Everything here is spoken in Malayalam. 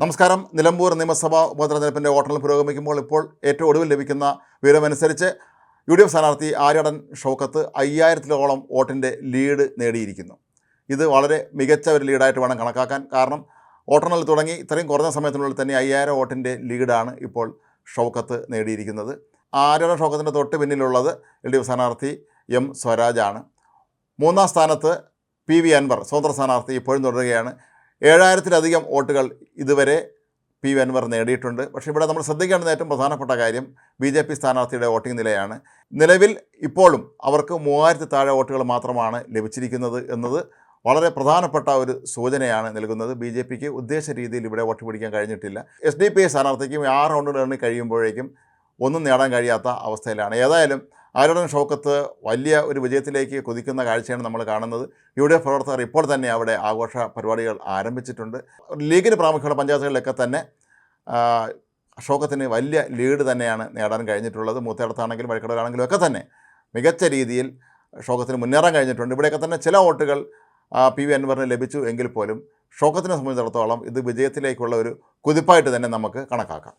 നമസ്കാരം. നിലമ്പൂർ നിയമസഭാ ഉപതെരഞ്ഞെടുപ്പിന്റെ വോട്ടെണ്ണൽ പുരോഗമിക്കുമ്പോൾ ഇപ്പോൾ ഏറ്റവും ഒടുവിൽ ലഭിക്കുന്ന വിവരമനുസരിച്ച് യു ഡി എഫ് സ്ഥാനാർത്ഥി ആര്യടൻ ഷൗക്കത്ത് അയ്യായിരത്തിലോളം വോട്ടിന്റെ ലീഡ് നേടിയിരിക്കുന്നു. ഇത് വളരെ മികച്ച ഒരു ലീഡായിട്ട് വേണം കണക്കാക്കാൻ. കാരണം വോട്ടെണ്ണൽ തുടങ്ങി ഇത്രയും കുറഞ്ഞ സമയത്തിനുള്ളിൽ തന്നെ അയ്യായിരം വോട്ടിന്റെ ലീഡാണ് ഇപ്പോൾ ഷൗക്കത്ത് നേടിയിരിക്കുന്നത്. ആര്യടൻ ഷൗക്കത്തിന്റെ തൊട്ട് പിന്നിലുള്ളത് എൽ ഡി എഫ് സ്ഥാനാർത്ഥി എം സ്വരാജാണ്. മൂന്നാം സ്ഥാനത്ത് പി വി അൻവർ സ്വതന്ത്ര സ്ഥാനാർത്ഥി ഇപ്പോഴും തുടരുകയാണ്. ഏഴായിരത്തിലധികം വോട്ടുകൾ ഇതുവരെ പി വി അൻവർ നേടിയിട്ടുണ്ട്. പക്ഷേ ഇവിടെ നമ്മൾ ശ്രദ്ധിക്കേണ്ടുന്ന ഏറ്റവും പ്രധാനപ്പെട്ട കാര്യം ബി ജെ പി സ്ഥാനാർത്ഥിയുടെ വോട്ടിംഗ് നിലയാണ്. നിലവിൽ ഇപ്പോഴും അവർക്ക് മൂവായിരത്തി താഴെ വോട്ടുകൾ മാത്രമാണ് ലഭിച്ചിരിക്കുന്നത് എന്നത് വളരെ പ്രധാനപ്പെട്ട ഒരു സൂചനയാണ് നൽകുന്നത്. ബി ജെ പിക്ക് ഉദ്ദേശ രീതിയിൽ ഇവിടെ വോട്ട് പിടിക്കാൻ കഴിഞ്ഞിട്ടില്ല. എസ് ഡി പി ഐ സ്ഥാനാർത്ഥിക്കും ആ റൗണ്ടുകൾ കഴിയുമ്പോഴേക്കും ഒന്നും നേടാൻ കഴിയാത്ത അവസ്ഥയിലാണ്. ഏതായാലും ആരോടൻ ഷൗക്കത്ത് വലിയ ഒരു വിജയത്തിലേക്ക് കൊതിക്കുന്ന കാഴ്ചയാണ് നമ്മൾ കാണുന്നത്. യു ഡി എഫ് പ്രവർത്തകർ ഇപ്പോൾ തന്നെ അവിടെ ആഘോഷ പരിപാടികൾ ആരംഭിച്ചിട്ടുണ്ട്. ലീഗിന് പ്രാമുഖ്യമുള്ള പഞ്ചായത്തുകളിലൊക്കെ തന്നെ ഷൗക്കത്തിന് വലിയ ലീഡ് തന്നെയാണ് നേടാൻ കഴിഞ്ഞിട്ടുള്ളത്. മൂത്തേടത്താണെങ്കിലും വഴിക്കടലാണെങ്കിലും ഒക്കെ തന്നെ മികച്ച രീതിയിൽ ഷോക്കത്തിന് മുന്നേറാൻ കഴിഞ്ഞിട്ടുണ്ട്. ഇവിടെയൊക്കെ തന്നെ ചില വോട്ടുകൾ പി വി അൻവറിന് ലഭിച്ചു എങ്കിൽ പോലും ഷോക്കത്തിനെ സംബന്ധിച്ചിടത്തോളം ഇത് വിജയത്തിലേക്കുള്ള ഒരു കുതിപ്പായിട്ട് തന്നെ നമുക്ക് കണക്കാക്കാം.